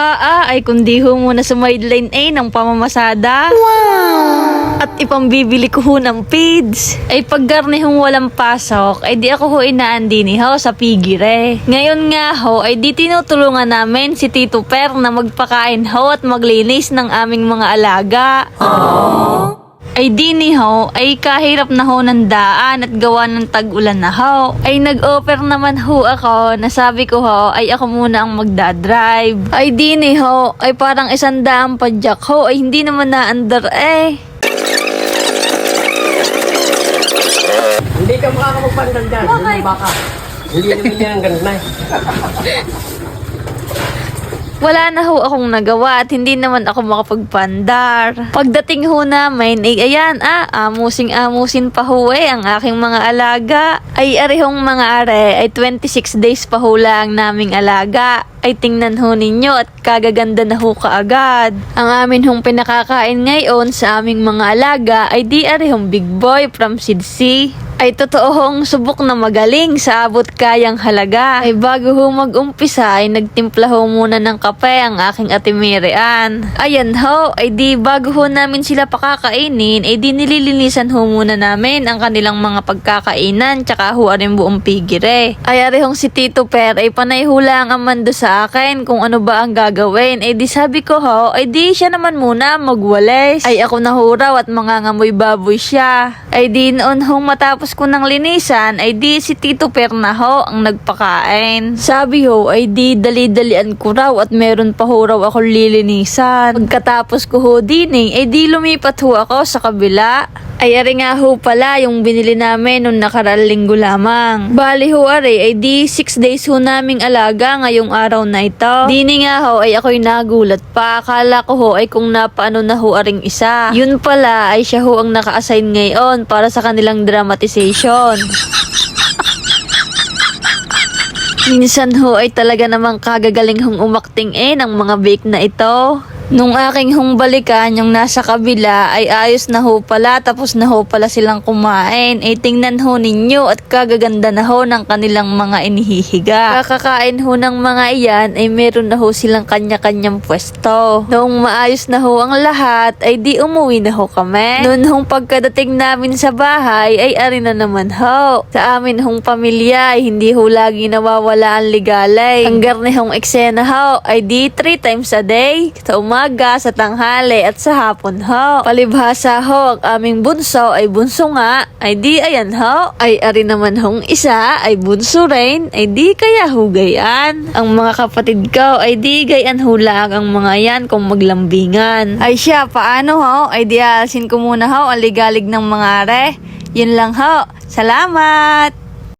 Ah, ay kundi ho muna sa sideline A ng pamamasada. Wow! At ipambibili ko ho ng feeds. Ay paggarni hong walang pasok, ay di ako ho inaandi ni ho sa pigire. Ngayon nga ho, ay di tinutulungan namin si Tito Per na magpakain ho at maglinis ng aming mga alaga. Ay di ni ho, ay kahirap na ho ng daan at gawa ng tag-ulan na ho. Ay nag-offer naman ho ako, nasabi ko ho, ay ako muna ang magdadrive. Ay di ni ho, ay parang isang daang padyak ho, ay hindi naman na-under eh. Hindi ka makakapagpandan dyan. Bakit? Baka. Hindi naman yan ang ganda eh. Wala na ho akong nagawa at hindi naman ako makapagpandar. Pagdating ho namin, ay ayan, ah, amusing-amusin pa ho eh ang aking mga alaga. Ay arihong mga are, ay 26 days pa ho lang naming alaga. Ay tingnan ho ninyo at kagaganda na ho kaagad. Ang amin hong pinakakain ngayon sa aming mga alaga ay di arihong big boy from Sidsi ay totoo hong subok na magaling sa abot kayang halaga. Ay bago ho mag-umpisa ay nagtimpla ho muna ng kape ang aking atimirian. Ayan ho, ay di bago ho namin sila pakakainin ay di nililinisan ho muna namin ang kanilang mga pagkakainan tsaka ho rin buong pigire. Ay arihong si Tito Per ay panay ho lang ang mando sa akin kung ano ba ang gagawin. Ay di sabi ko ho, ay di siya naman muna magwalis. Ay ako na ho raw at mangangamoy baboy siya. Ay di noon hong matapos ko ng linisan, ay di si Tito Pernaho ang nagpakain. Sabi ho, ay di dali-dalian ko raw at meron pa ho raw ako lilinisan. Pagkatapos ko ho dining, ay di lumipat ho ako sa kabila. Ay ari nga ho pala yung binili namin nung nakaraang linggo lamang. Bali ho ari, ay di 6 days ho naming alaga ngayong araw na ito. Dini nga ho ay ako'y nagulat pa. Akala ko ho ay kung napaano na ho aring isa. Yun pala ay siya ho ang naka-assign ngayon para sa kanilang dramatization. Minsan ho ay talaga namang kagagaling hong umakting eh ng mga bake na ito. Nung aking hong balikan, yung nasa kabila ay ayos na ho pala tapos na ho pala silang kumain. Eh tingnan ho ninyo at kagaganda na ho ng kanilang mga inihihiga. Kakakain ho ng mga iyan ay meron na ho silang kanya-kanyang pwesto. Noong maayos na ho ang lahat ay di umuwi na ho kami. Noon hong pagkadating namin sa bahay ay ari na naman ho. Sa amin hong pamilya ay hindi ho lagi nawawala ang ligalay. Ang garni hong eksena ho ay di three times a day. Sa umaga, sa tanghali at sa hapon ho. Palibhasa ho, ang aming bunso ay bunso nga. Ay di ayan ho. Ay ari naman hong isa ay bunso rin. Ay di kaya hugayan. Ang mga kapatid ko ay di gayan hulag ang mga yan kung maglambingan. Ay siya, paano ho? Ay di alsin ko muna ho ang ligalig ng mga are. Yun lang ho. Salamat!